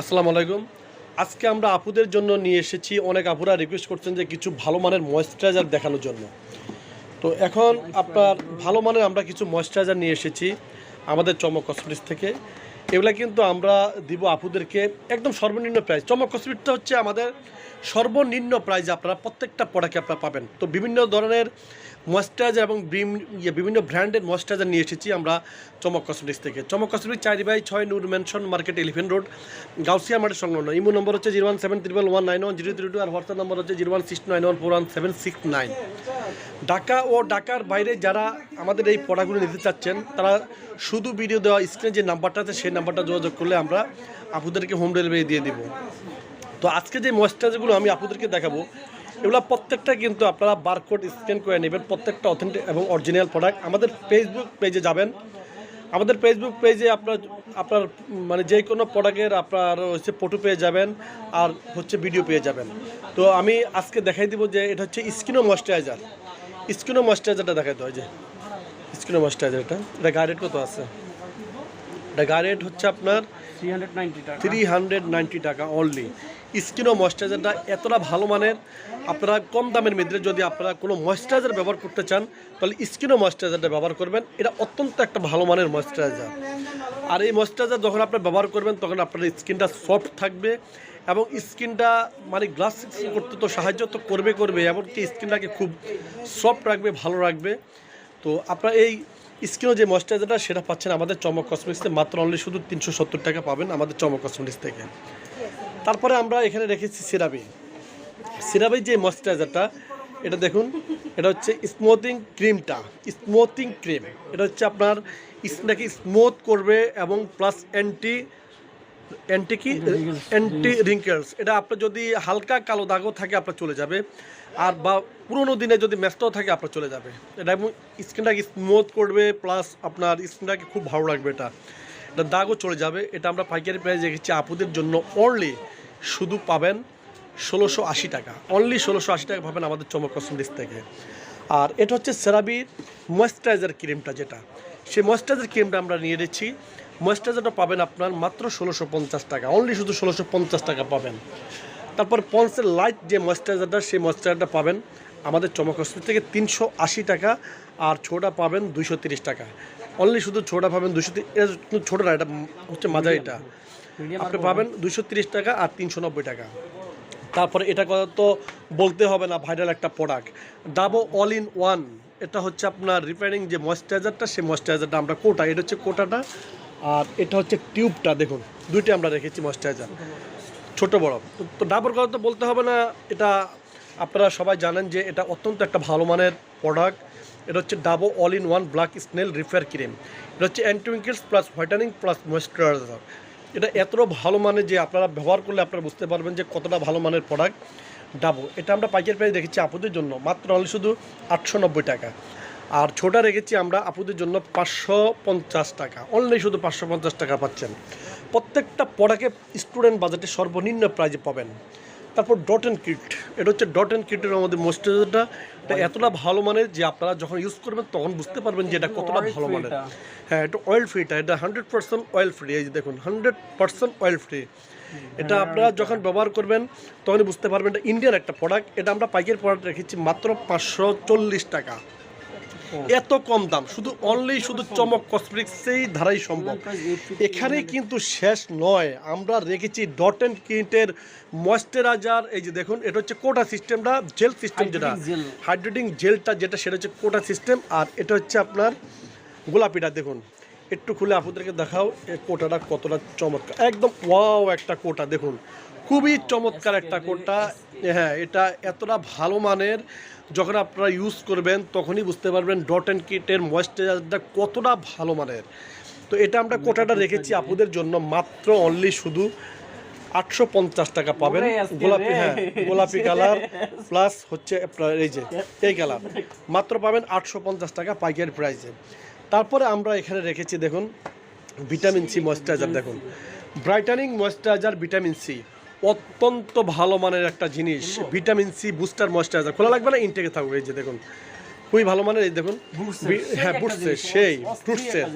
আসসালামু আলাইকুম। আজকে আমরা আপুদের জন্য নিয়ে এসেছি, অনেক আপুরা রিকোয়েস্ট করছেন যে কিছু ভালো মানের ময়েশ্চারাইজার দেখানোর জন্য। তো এখন আপনার ভালো মানের আমরা কিছু ময়েশ্চারাইজার নিয়ে এসেছি আমাদের চমক কসমেটিক্স থেকে। এগুলো কিন্তু আমরা দিব আপুদেরকে একদম সর্বনিম্ন প্রাইস চমক কসমেটিক্সটা হচ্ছে আমাদের সর্বনিম্ন প্রাইজে আপনারা প্রত্যেকটা প্রোডাক্টে আপনারা পাবেন। তো বিভিন্ন ধরনের ময়েশ্চারাইজার এবং ইয়ে বিভিন্ন ব্র্যান্ডের ময়েশ্চারাইজার নিয়ে এসেছি আমরা চমক কসমেটিক্স থেকে। চমক কসমেটিক্স চারি বাই ছয় Noor mansion market elephant road Gausia market সংলগ্ন। ইমো নম্বর হচ্ছে zero one seven triple one nine one zero three two আর হোয়াটসঅ্যাপ নম্বর হচ্ছে zero one six nine one four one seven six nine. Dhaka ও ঢাকার বাইরে যারা আমাদের এই পড়াগুলো নিতে চাচ্ছেন, তারা শুধু ভিডিও দেওয়া স্ক্রিনে যে নাম্বারটা আছে, সেই নাম্বারটা যোগাযোগ করলে আমরা আপুদেরকে হোম ডেলিভারি দিয়ে দিব। তো আজকে যে ময়েশ্চারাইজারগুলো আমি আপুদেরকে দেখাবো এগুলো প্রত্যেকটা কিন্তু আপনারা বারকোড স্ক্যান করে নেবেন, প্রত্যেকটা অথেন্টিক এবং অরিজিনাল প্রোডাক্ট আমাদের ফেসবুক পেজে যাবেন। আমাদের ফেসবুক পেজে আপনার আপনার মানে যে কোনো প্রোডাক্টের আপনার হচ্ছে ফটো পেয়ে যাবেন আর হচ্ছে ভিডিও পেয়ে যাবেন। তো আমি আজকে দেখাই দিব যে এটা হচ্ছে স্কিনো ময়েশ্চারাইজার স্কিনো ময়েশ্চারাইজারটা দেখাই দেওয়া যে। স্কিনো ময়েশ্চারাইজার এটা গাড়ির কত আছে? এটা গাড়ির হচ্ছে আপনার থ্রি হান্ড্রেড নাইনটি টাকা। অনলি স্কিনও ময়েশ্চারাইজারটা এতটা ভালো মানের। আপনারা কম দামের মধ্যে যদি আপনারা কোনো ময়েশ্চারাইজার ব্যবহার করতে চান, তাহলে স্কিনও ময়েশ্চারাইজারটা ব্যবহার করবেন। এটা অত্যন্ত একটা ভালো মানের ময়েশ্চারাইজার আর এই ময়েশ্চারাইজার যখন আপনি ব্যবহার করবেন, তখন আপনার স্কিনটা সফট থাকবে এবং স্কিনটা মানে গ্লাস করতে তো সাহায্য তো করবে করবে। এমনকি স্কিনটাকে খুব সফট রাখবে, ভালো রাখবে। তো আপনার এই স্কিনও যে ময়েশ্চারাইজারটা, সেটা পাচ্ছেন আমাদের চমক কসমেটিক্সে মাত্র অনলি শুধু তিনশো সত্তর টাকা পাবেন আমাদের চমক কসমেটিক্স থেকে। তারপরে আমরা এখানে রেখেছি সিরাবি। সিরাবি যে ময়েশ্চারাইজারটা, এটা দেখুন, এটা হচ্ছে স্মুথিং ক্রিমটা স্মুথিং ক্রিম এটা হচ্ছে আপনার স্কিনটাকে স্মুথ করবে এবং প্লাস অ্যান্টি অ্যান্টি কি অ্যান্টি রিঙ্কেলস এটা আপনার যদি হালকা কালো দাগও থাকে, আপনার চলে যাবে। আর বা পুরোনো দিনে যদি ম্যাচটাও থাকে, আপনার চলে যাবে। এটা স্কিনটাকে স্মুথ করবে প্লাস আপনার স্কিনটাকে খুব ভালো লাগবে এটা। এটা দাগও চলে যাবে। এটা আমরা পাইকারি প্রাইস রেখেছি আপুদের জন্য অনলি শুধু পাবেন ষোলোশো আশি টাকা। অনলি ষোলোশো আশি টাকা পাবেন আমাদের চমক কসমেটিক্স থেকে। আর এটা হচ্ছে সেরাবির ময়েশ্চারাইজার ক্রিমটা যেটা। সেই ময়েশ্চারাইজার ক্রিমটা আমরা নিয়ে নিচ্ছি। ময়েশ্চারাইজারটা পাবেন আপনার মাত্র ষোলোশো পঞ্চাশ টাকা। অনলি শুধু ষোলোশো পঞ্চাশ টাকা পাবেন। তারপর পন্সের লাইট যে ময়েশ্চারাইজারটা সেই ময়েশ্চারাইজারটা পাবেন আমাদের চমক হসপিটাল থেকে তিনশো আশি টাকা আর ছোটা পাবেন দুইশো তিরিশ টাকা। অনলি শুধু ছোটা পাবেন দুশো তিরিশ ছোটো না এটা হচ্ছে মাঝারিটা আপনি পাবেন দুশো তিরিশ টাকা আর তিনশো নব্বই টাকা। তারপরে এটা কথা তো বলতে হবে না ভাইরাল একটা product Dabo all in one এটা হচ্ছে আপনার রিপেয়ারিং যে ময়েশ্চারাইজারটা সেই ময়েশ্চারাইজারটা আমরা কোটা এটা হচ্ছে কোটাটা আর এটা হচ্ছে টিউবটা, দেখুন, দুইটা আমরা রেখেছি ময়েশ্চারাইজার ছোট বড়। তো- ডাবর কথা তো বলতে হবে না, এটা আপনারা সবাই জানেন যে এটা অত্যন্ত একটা ভালো মানের প্রোডাক্ট এটা হচ্ছে Dabo all in one black snail repair cream এটা হচ্ছে anti wrinkles plus whitening plus moisturiser এটা এত ভালো মানে যে আপনারা ব্যবহার করলে আপনারা বুঝতে পারবেন যে কতটা ভালো মানের প্রোডাক্ট ডাবো এটা আমরা পাইকারি প্রাইস দেখেছি আপুদের জন্য, মাত্র অনলি শুধু আটশো নব্বই টাকা। আর ছোটা রেখেছি আমরা আপুদের জন্য পাঁচশো পঞ্চাশ টাকা। অনলি শুধু পাঁচশো পঞ্চাশ টাকা পাচ্ছেন। প্রত্যেকটা প্রোডাক্টে স্টুডেন্ট বাজেটে সর্বনিম্ন প্রাইজে পাবেন। তারপর ডট অ্যান্ড কিট এটা হচ্ছে ডট অ্যান্ড কিটের আমাদের ময়েশ্চারাইজারটা এটা এতটা ভালো মানের যে আপনারা যখন ইউজ করবেন তখন বুঝতে পারবেন যে এটা কতটা ভালো মানের। হ্যাঁ এটা অয়েল ফ্রিটা এটা হান্ড্রেড পার্সেন্ট অয়েল ফ্রি এই যে দেখুন হান্ড্রেড পার্সেন্ট অয়েল ফ্রি এটা আপনারা যখন ব্যবহার করবেন তখনই বুঝতে পারবেন এটা ইন্ডিয়ান একটা প্রোডাক্ট এটা আমরা পাইকারি প্রোডাক্ট রেখেছি মাত্র পাঁচশো চল্লিশ টাকা। এত কম দাম শুধু অনলি শুধু চমক কসমেটিক্সেই ধারাই সম্ভব। এখানে কিন্তু শেষ নয়। আমরা রেখেছি ডট অ্যান্ড কিটের ময়েশ্চারাইজার এই যে দেখুন এটা হচ্ছে কোটা সিস্টেমটা জেল সিস্টেম যেটা। হাইড্রেটিং জেলটা যেটা সেটা হচ্ছে কোটা সিস্টেম আর এটা হচ্ছে আপনার গোলাপিটা দেখুন। একটু খুলে আপনাদেরকে দেখাও কোটাটা কতটা চমৎকার। একদম ওয়াও একটা কোটা দেখুন। খুবই চমৎকার একটা কোটা হ্যাঁ এটা এতটা ভালো মানের। যখন আপনারা ইউজ করবেন তখনই বুঝতে পারবেন ডট অ্যান্ড কিটের ময়েশ্চারাইজারটা কতটা ভালো মানের। তো এটা আমরা কোটাটা রেখেছি আপুদের জন্য মাত্র অনলি শুধু আটশো পঞ্চাশ টাকা পাবেন। গোলাপি হ্যাঁ গোলাপি কালার প্লাস হচ্ছে আপনার এই যে এই কালার মাত্র পাবেন আটশো পঞ্চাশ টাকা পাইকারি প্রাইসে তারপরে আমরা এখানে রেখেছি দেখুন ভিটামিন সি ময়েশ্চারাইজার দেখুন। ব্রাইটানিং ময়েশ্চারাইজার ভিটামিন সি অত্যন্ত ভালো মানের একটা জিনিস। Vitamin C booster moisturiser. খোলা লাগবে না? ইনটেকে থাকবে। এই যে দেখুন খুবই ভালো মানের এই দেখুন। হ্যাঁ বুটসে সেই ফ্রুটসের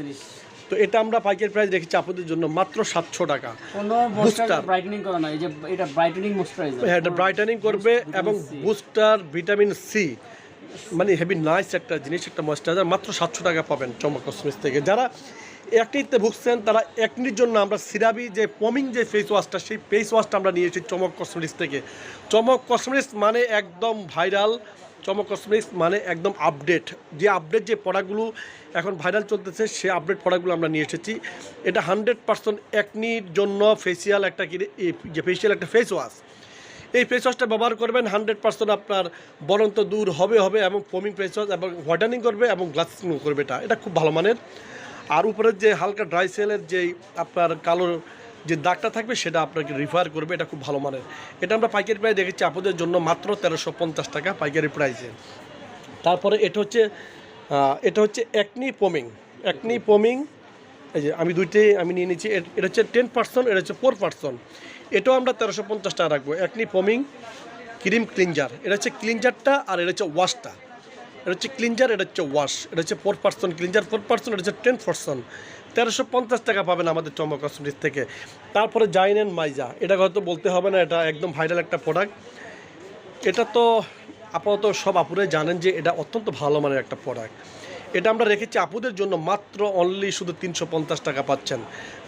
তো এটা আমরা পাইকারি প্রাইস রেখেছি আপনাদের জন্য মাত্র সাতশো টাকা। কোনো Booster. ব্রাইটেনিং করা না। এই যে এটা ব্রাইটেনিং ময়েশ্চারাইজার হ্যাঁ এটা ব্রাইটানিং করবে এবং বুস্টার ভিটামিন সি মানে হেভি নাইস একটা জিনিস একটা ময়েশ্চারাইজার মাত্র সাতশো টাকা পাবেন চমক কসমেটিক্স থেকে। যারা একনিতে ভুগছেন তারা একনির জন্য আমরা সিরাবি যে পমিং যে ফেস ওয়াশটা সেই ফেস ওয়াশটা আমরা নিয়ে এসেছি চমক কসমেটিক্স থেকে। চমক কসমেটিক্স মানে একদম ভাইরাল চমক কসমেটিক্স মানে একদম আপডেট যে আপডেট যে প্রোডাক্টগুলো এখন ভাইরাল চলতেছে, সে আপডেট প্রোডাক্টগুলো আমরা নিয়ে এসেছি। এটা হান্ড্রেড পার্সেন্ট একনির জন্য ফেসিয়াল একটা যে ফেসিয়াল একটা ফেস ওয়াশ এই ফেস ওয়াশটা ব্যবহার করবেন হান্ড্রেড পার্সেন্ট আপনার বরন্ত দূর হবে হবে এবং ফোমিং ফেস ওয়াশ এবং হোয়াইটানিং করবে এবং গ্লাসিং করবে এটা। এটা খুব ভালো মানের। আর উপরের যে হালকা ড্রাই সেলের যে আপনার কালো যে দাগটা থাকবে, সেটা আপনাকে রিফার করবে, এটা খুব ভালো মানের। এটা আমরা পাইকারি প্রাইস দেখেছি আপনাদের জন্য মাত্র তেরোশো পঞ্চাশ টাকা পাইকারি প্রাইসে তারপরে এটা হচ্ছে এটা হচ্ছে একনি পোমিং একনি পোমিং এই যে আমি দুইটাই আমি নিয়ে নিচ্ছি এটা হচ্ছে টেন পার্সেন্ট এটা হচ্ছে ফোর পার্সেন্ট এটাও আমরা তেরোশো পঞ্চাশ টাকা রাখব। একনি পোমিং ক্রিম ক্লিনজার এটা হচ্ছে ক্লিনজারটা আর এটা হচ্ছে ওয়াশটা এটা হচ্ছে ক্লিনজার এটা হচ্ছে ওয়াশ এটা হচ্ছে four percent cleanser four percent এটা হচ্ছে টেন পার্সেন্ট তেরোশো পঞ্চাশ টাকা পাবেন আমাদের চমক কসমেটিক্স থেকে। তারপরে জাইন অ্যান্ড মাইজা এটা হয়তো বলতে হবে না, এটা একদম ভাইরাল একটা প্রোডাক্ট এটা তো আপাতত সব আপুরাই জানেন যে এটা অত্যন্ত ভালো মানের একটা প্রোডাক্ট এটা আমরা রেখেছি আপুদের জন্য মাত্র অনলি শুধু তিনশো পঞ্চাশ টাকা পাচ্ছেন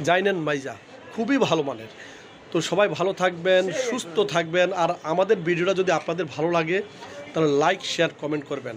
জাইনেন মাইজা খুবই ভালো মানের। তো সবাই ভালো থাকবেন, সুস্থ থাকবেন, আর আমাদের ভিডিওটা যদি আপনাদের ভালো লাগে, তাহলে লাইক শেয়ার কমেন্ট করবেন।